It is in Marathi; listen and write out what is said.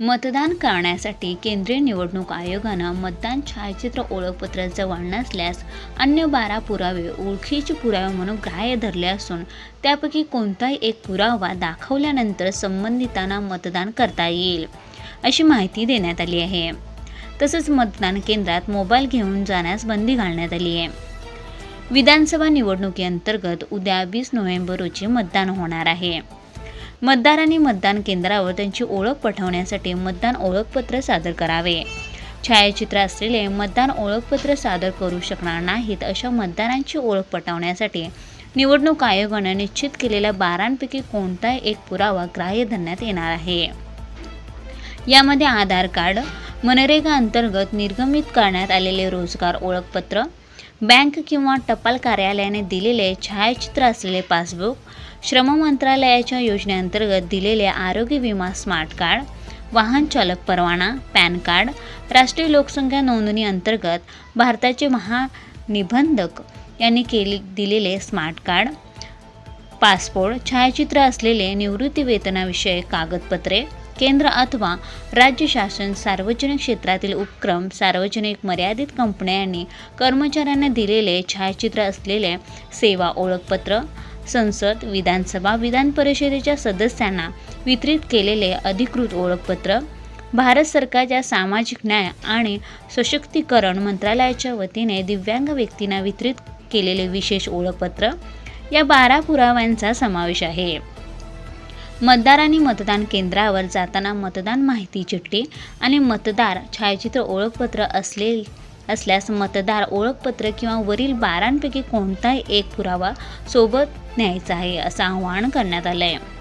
मतदान करण्यासाठी केंद्रीय निवडणूक आयोगानं मतदान छायाचित्र ओळखपत्र जवळ नसल्यास अन्य बारा पुरावे ओळखीचे पुरावे म्हणून ग्राह्य धरले असून त्यापैकी कोणताही एक पुरावा दाखवल्यानंतर संबंधितांना मतदान करता येईल अशी माहिती देण्यात आली आहे. तसंच मतदान केंद्रात मोबाईल घेऊन जाण्यास बंदी घालण्यात आली आहे. विधानसभा निवडणुकीअंतर्गत उद्या वीस नोव्हेंबर रोजी मतदान होणार आहे. मतदारांनी मतदान केंद्रावर त्यांची ओळख पठवण्यासाठी मतदान ओळखपत्र सादर करावे. छायाचित्र असलेले मतदान ओळखपत्र सादर करू शकणार नाहीत अशा मतदारांची ओळख पटवण्यासाठी निवडणूक आयोगानं निश्चित केलेल्या बारांपैकी कोणताही एक पुरावा ग्राह्य धरण्यात येणार आहे. यामध्ये आधार कार्ड मनरेगा अंतर्गत निर्गमित करण्यात आलेले रोजगार ओळखपत्र बँक किंवा टपाल कार्यालयाने दिलेले छायाचित्र असलेले पासबुक श्रम मंत्रालयाच्या योजनेअंतर्गत दिलेले आरोग्य विमा स्मार्ट कार्ड वाहन चालक परवाना पॅन कार्ड राष्ट्रीय लोकसंख्या नोंदणी अंतर्गत भारताचे महानिबंधक यांनी केले दिलेले स्मार्ट कार्ड पासपोर्ट छायाचित्र असलेले निवृत्ती वेतनाविषयक कागदपत्रे केंद्र अथवा राज्य शासन सार्वजनिक क्षेत्रातील उपक्रम सार्वजनिक मर्यादित कंपन्यांनी कर्मचाऱ्यांना दिलेले छायाचित्र असलेले सेवा ओळखपत्र संसद विधानसभा विधान परिषदेच्या सदस्यांना वितरित केलेले अधिकृत ओळखपत्र भारत सरकारच्या सामाजिक न्याय आणि सशक्तीकरण मंत्रालयाच्या वतीने दिव्यांग व्यक्तींना वितरित केलेले विशेष ओळखपत्र या बारा पुराव्यांचा समावेश आहे. मतदारांनी मतदान केंद्रावर जाताना मतदान माहिती चिठ्ठी आणि मतदार छायाचित्र ओळखपत्र असले असल्यास मतदार ओळखपत्र किंवा वरील बारांपैकी कोणताही एक पुरावा सोबत न्यायचा आहे असं आवाहन करण्यात आलं आहे